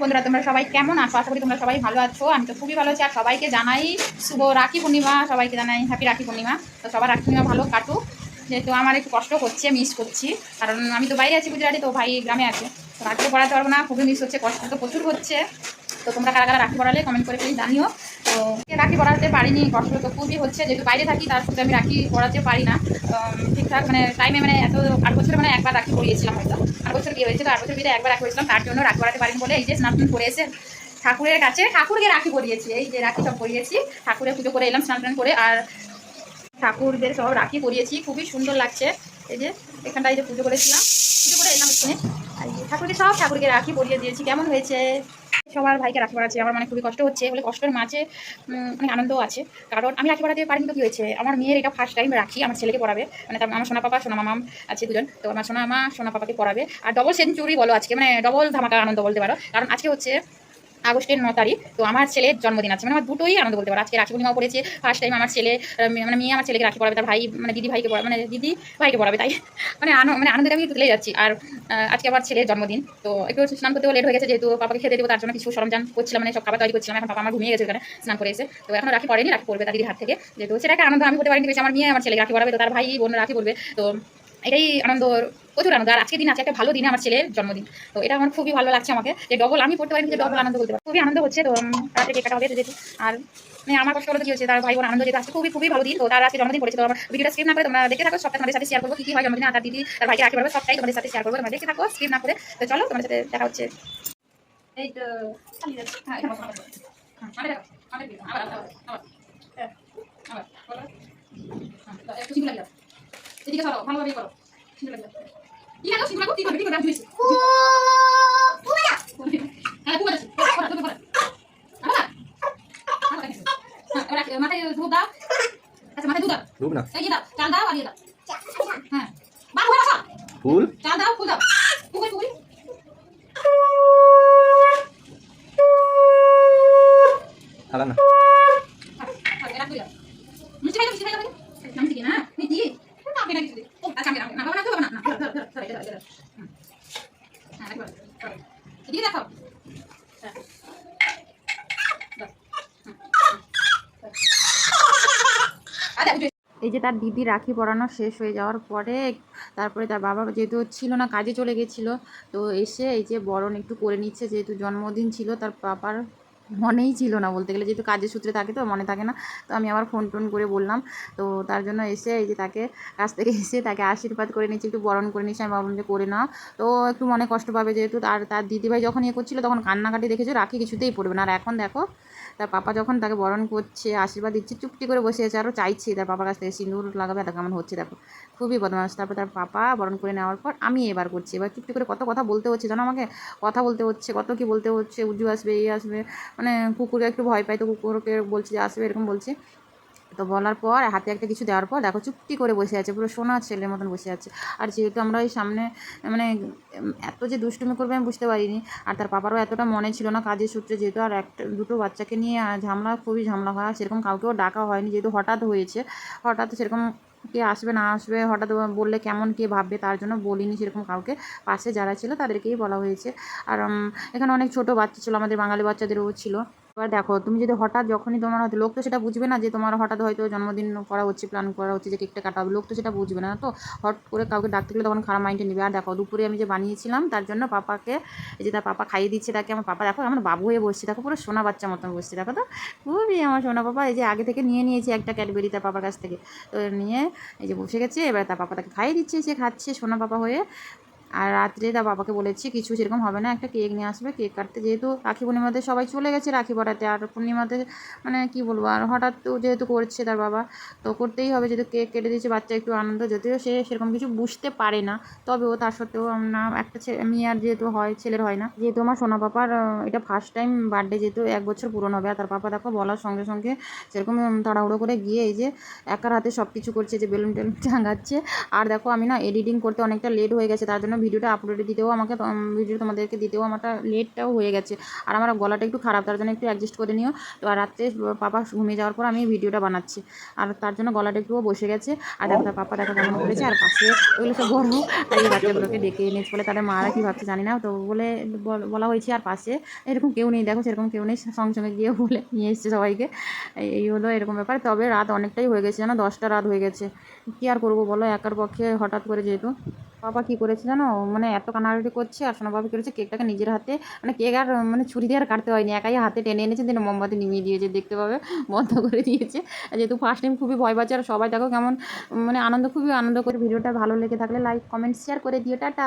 বন্ধুরা, তোমরা সবাই কেমন আছো? আশা করি তোমরা সবাই ভালো আছো। আমি তো খুবই ভালো আছি, আর সবাইকে জানাই শুভ রাখি পূর্ণিমা। সবাইকে জানাই হ্যাপি রাখি পূর্ণিমা। তো সবার রাখি পূর্ণিমা ভালো কাটুক। যেহেতু আমার একটু কষ্ট হচ্ছে মিস করছি। কারণ আমি তো বাইরে আছি গুজরাটে, তো ভাই গ্রামে আছে। তো রাখতে পড়াতে পারব না, খুবই মিস হচ্ছে, কষ্ট তো প্রচুর হচ্ছে। তো তোমরা কারা কারা রাখি পড়ালে কমেন্ট করে প্লিজ জানিও। তো রাখি পড়াতে পারিনি, কষ্ট তো খুবই হচ্ছে, যেহেতু বাইরে থাকি, তার সাথে আমি রাখি পড়াতে পারি না। ঠিকঠাক মানে টাইমে মানে এত, আট বছরে মানে একবার রাখি পড়িয়েছিলাম হয়তো। আট বছর বিয়ে হয়েছে, তো আট বছর বিয়ে একবার রাখি পড়েছিলাম তার জন্য রাখি পড়াতে পারিনি বলে এই যে স্নান করে এসে ঠাকুরের কাছে, ঠাকুরকে রাখি পরিয়েছি, এই যে রাখি সব পরিয়েছি, ঠাকুরের পুজো করে এলাম স্নান করে, আর ঠাকুরদের সব রাখি পরিয়েছি, খুবই সুন্দর লাগছে। এই যে এখানটায় যে পুজো করেছিলাম, পুজো করে এলাম এখানে ঠাকুরকে সব ঠাকুরকে রাখি পরিয়ে দিয়েছি, কেমন হয়েছে? সবার ভাইকে রাখি পড়াচ্ছি, আমার মানে খুবই কষ্ট হচ্ছে বলে কষ্টের মাঝে মানে আনন্দও আছে। কারণ আমি রাখি পড়াতে পারিনি তো কী হয়েছে? আমার মেয়ের এটা ফার্স্ট টাইম রাখি, আমার ছেলেকে পড়াবে মানে আমার সোনা পাপা সোনা মামাম আছে দুজন, তো আমার সোনা মা সোনা পাপাকে পড়াবে। আর ডবল সেঞ্চুরি বলো আজকে মানে ডবল ধামাকা আনন্দ বলতে পারো। কারণ আজকে হচ্ছে আগস্টের ন তারিখ, তো আমার ছেলের জন্মদিন আছে। মানে আমার দুটোই আনন্দ বলতে পারো। আজকে রাখি পূর্ণিমা পড়েছে ফার্স্ট টাইম আমার ছেলে মানে মেয়ে আমার ছেলেকে রাখি পড়াবে তার ভাই মানে দিদি ভাইকে পড়াবে মানে দিদি ভাইকে পড়াবে তাই। মানে মানে আনন্দে আমি তুলে যাচ্ছি। আর আজকে আমার ছেলের জন্মদিন, তো একটু স্নান করতেও লেট হয়ে গেছে, যেহেতু পাপাকে খেতে দেবো, তার জন্য কিছু সরঞ্জাম করছিলাম মানে সব খাবার তৈরি করছিলাম, এখন পাপা আমার ঘুমিয়ে গেছে ওখানে স্নান করে এসে। তো এখন রাখি পড়েনি, রাখি পড়বে তার দিদির হাত থেকে। যেহেতু সেটা একটা আনন্দ আমি হতে পারিনি আমার মেয়ে, আমার ছেলে রাখি পড়াবে তো তার ভাই বোন রাখি পড়বে তো এটাই আনন্দ প্রচুর আনন্দ আর আজকে দিন আছে একটা ভালো দিনে আমার ছেলের জন্মদিন। তো এটা আমার খুবই ভালো লাগছে আমাকে। যে ডবল আমি পড়তে পারিনি যে ডবল আনন্দ বলতে পারি। খুবই আনন্দ হচ্ছে তো রাতে কেক হবে যেহেতু। আর মানে আমার কষ্ট হলো কি হচ্ছে তার ভাই বোন আনন্দ যেহেতু আজকে খুবই খুবই ভালো দিন। তো তার আজকে জন্মদিন পড়েছে তো আমার ভিডিওটা স্ক্রিপ না করে তোমরা দেখে থাকো সবটা তোমাদের সাথে শেয়ার করব কি কি হয় জন্মদিনে আর দিদি তার ভাইকে রাখি পারবে সবটাই তোমাদের সাথে শেয়ার করব তোমরা দেখে থাকো স্ক্রিপ না করে। তো চলো তোমাদের সাথে দেখা হচ্ছে। এই তো। হ্যাঁ, এটা বসো, বসো। হুম, হ্যাঁ। হুম, দাও, একটু সিঙ্গুলার দাও। এদিকে সরো, ভালোভাবে করো। কি লাগো, সিঙ্গুলার কি করবে, কি করবে, আমি জুয়েছি। হ্যাঁ, কুয়া যাচ্ছে। করো, তুমি করো। আবার। আবার দেখো। হ্যাঁ, এবার এক- মাথায় ধূপ দাও। আচ্ছা, মাথায় দাও। ধূপ না এই দাও, চাল দাও আর ইয়ে দাও। হ্যাঁ। বাবু, বসো। ফুল চাল দাও, ফুল দাও। পুকুরি, পুকুরি। থালা না হ্যাঁ, এরা দুই দাও। মিষ্টি খাই দাও, মিষ্টি খাই দাও, খাই দাও। মিষ্টি কি না? মিষ্টি? না, আমি না কিছু দিই। ও, আচ্ছা, আমি রাখব না। বাবা, রাখতে হবে না। না, ধরো, ধরো, ধরো, ধরো, এটা দাও, এটা দাও। হুম। হ্যাঁ, রাখব, ধরো। এদিকে দেখো। হ্যাঁ। দাও। হুম, হুম। আরে, উঠে এই যে তার দিদি রাখি পরানো শেষ হয়ে যাওয়ার পরে, তারপরে তার বাবা যেহেতু ছিল না, কাজে চলে গেছিল, তো এসে এই যে বরণ একটু করে নিচ্ছে, যেহেতু জন্মদিন ছিল, তার পাপার মনেই ছিল না বলতে গেলে। যেহেতু কাজের সূত্রে থাকে তো, মনে থাকে না। তো আমি আবার ফোন টোন করে বললাম। তো তার জন্য এসে এই যে তাকে কাছ থেকে এসে তাকে আশীর্বাদ করে নিয়েছি, একটু বরণ করে নিয়েছি। আমি ভাবলাম যে করে নাও। তো একটু মনে কষ্ট পাবে যেহেতু তার তার দিদিভাই যখন ইয়ে করছিল তখন কান্নাকাটি দেখেছ? রাখি কিছুতেই পড়বে না। আর এখন দেখো, তার পাপা যখন তাকে বরণ করছে, আশীর্বাদ দিচ্ছে, চুপটি করে বসে আছে। আরও চাইছে তার পাপার কাছ থেকে। সিঁদুর লাগাবে, এত কেমন হচ্ছে দেখো। খুবই বদমাস তারপর তার পাপা বরণ করে নেওয়ার পর আমি এবার করছি। এবার চুপটি করে কত কথা বলতে হচ্ছে জানো আমাকে? কথা বলতে হচ্ছে, কত কি বলতে হচ্ছে? উজু আসবে, এই আসবে। মানে কুকুরকে একটু ভয় পাই তো কুকুরকে বলছি যে, আসবে, এরকম বলছি। তো বলার পর, হাতে একটা কিছু দেওয়ার পর, দেখো চুপটি করে বসে আছে, পুরো সোনা ছেলের মতন বসে আছে। আর যেহেতু আমরা ওই সামনে মানে এত যে দুষ্টুমি করবে আমি বুঝতে পারিনি। আর তার পাপারও এতটা মনে ছিল না কাজের সূত্রে, যেহেতু আর একটা, দুটো বাচ্চাকে নিয়ে ঝামেলা, খুবই ঝামেলা হয়। সেরকম কাউকেও ডাকা হয়নি, যেহেতু হঠাৎ হয়েছে, হঠাৎ সেরকম কে আসবে না আসবে, হঠাৎ বললে কেমন কে ভাববে তার জন্য বলিনি সেরকম কাউকে। পাশে যারা ছিল তাদেরকেই বলা হয়েছে। আর এখানে অনেক ছোট বাচ্চা ছিল, আমাদের বাঙালি বাচ্চাদেরও ছিল। এবার দেখো, তুমি যদি হঠাৎ যখনই তোমার হয়তো, লোক তো সেটা বুঝবে না যে তোমার হঠাৎ হয়তো জন্মদিন করা হচ্ছে প্ল্যান করা হচ্ছে যে কেকটা কাটা হবে লোক তো সেটা বুঝবে না, তো হট করে কাউকে ডাকতে গেলে তখন খারাপ মাইন্ডে নেবে। আর দেখো, দুপুরে আমি যে বানিয়েছিলাম, তার জন্য পাপাকে, এই যে তার পাপা খাইয়ে দিচ্ছে, তাকে আমার পাপা, দেখো আমার বাবু হয়ে বসছে, দেখো পুরো সোনা বাচ্চা মতন বসছে, দেখো তো, খুবই আমার সোনা পাপা, এই যে আগে থেকে নিয়ে নিয়েছে একটা ক্যাডবেরি তার পাপার কাছ থেকে, তো নিয়ে এই যে বসে গেছে, এবার তার পাপা তাকে খাইয়ে দিচ্ছে, সে খাচ্ছে সোনা পাপা হয়ে আর রাত্রে তার বাবাকে বলেছি, কিছু সেরকম হবে না, একটা কেক নিয়ে আসবে, কেক কাটতে যেহেতু রাখি পূর্ণিমাতে সবাই চলে গেছে রাখি পড়াতে, আর পূর্ণিমাতে মানে কি বলব, আর হঠাৎ তো যেহেতু করছে তার বাবা, তো করতেই হবে, যেহেতু কেক কেটে দিয়েছে, বাচ্চা একটু আনন্দ, যদিও সে সেরকম কিছু বুঝতে পারে না, তবেও তার সত্ত্বেও না একটা ছে- মেয়ে আর যেহেতু হয়, ছেলের হয় না, যেহেতু আমার সোনা পাপার এটা ফার্স্ট টাইম বার্থডে যেহেতু এক বছর পূরণ হবে, আর তার পাপা দেখো বলার সঙ্গে সঙ্গে সেরকম তাড়াহুড়ো করে গিয়ে এই যে একার হাতে সব কিছু করছে, যে বেলুন টেলুন টাঙাচ্ছে, আর দেখো আমি না এডিটিং করতে অনেকটা লেট হয়ে গেছে, তার জন্য ভিডিওটা আপলোডে দিতেও আমাকে ভিডিও তোমাদেরকে দিতেও আমারটা লেটটাও হয়ে গেছে। আর আমার গলাটা একটু খারাপ, তার জন্য একটু অ্যাডজাস্ট করে নিও। তো আর রাত্রে পাপা ঘুমিয়ে যাওয়ার পর আমি ভিডিওটা বানাচ্ছি। আর তার জন্য গলাটা একটুও বসে গেছে। আর দেখো, তার পাপা দেখো কেমন করেছে। আর পাশে ওগুলো সব বড়। আর এই বাচ্চাগুলোকে ডেকে এনেছে বলে তাদের মারা কী ভাবছে জানি না। তো বলে, বল- হয়েছে আর পাশে এরকম কেউ নেই। দেখো সেরকম কেউ নেই। সঙ্গে সঙ্গে গিয়ে বলে, নিয়ে এসছে সবাইকে। এই হলো এরকম ব্যাপার। তবে রাত অনেকটাই হয়ে গেছে জানো, দশটা রাত হয়ে গেছে। কী আর করব বলো? একার পক্ষে হঠাৎ করে যেহেতু। পাপা কী করেছে জানো? মানে এত কানাকাটি করছে আর সোনা বাবা করেছে কেকটাকে নিজের হাতে মানে কেক আর মানে ছুরি দিয়ে আর কাটতে হয়নি, একাই হাতে টেনে এনেছে দিন মোমবাতি নিমিয়ে দিয়েছে, দেখতে পাবে, বন্ধ করে দিয়েছে। যেহেতু ফার্স্ট টাইম খুবই ভয় পাচ্ছে, আর সবাই দেখো কেমন মানে আনন্দ, খুবই আনন্দ করে ভিডিওটা ভালো লেগে থাকলে লাইক কমেন্ট শেয়ার করে দিও, টাটা।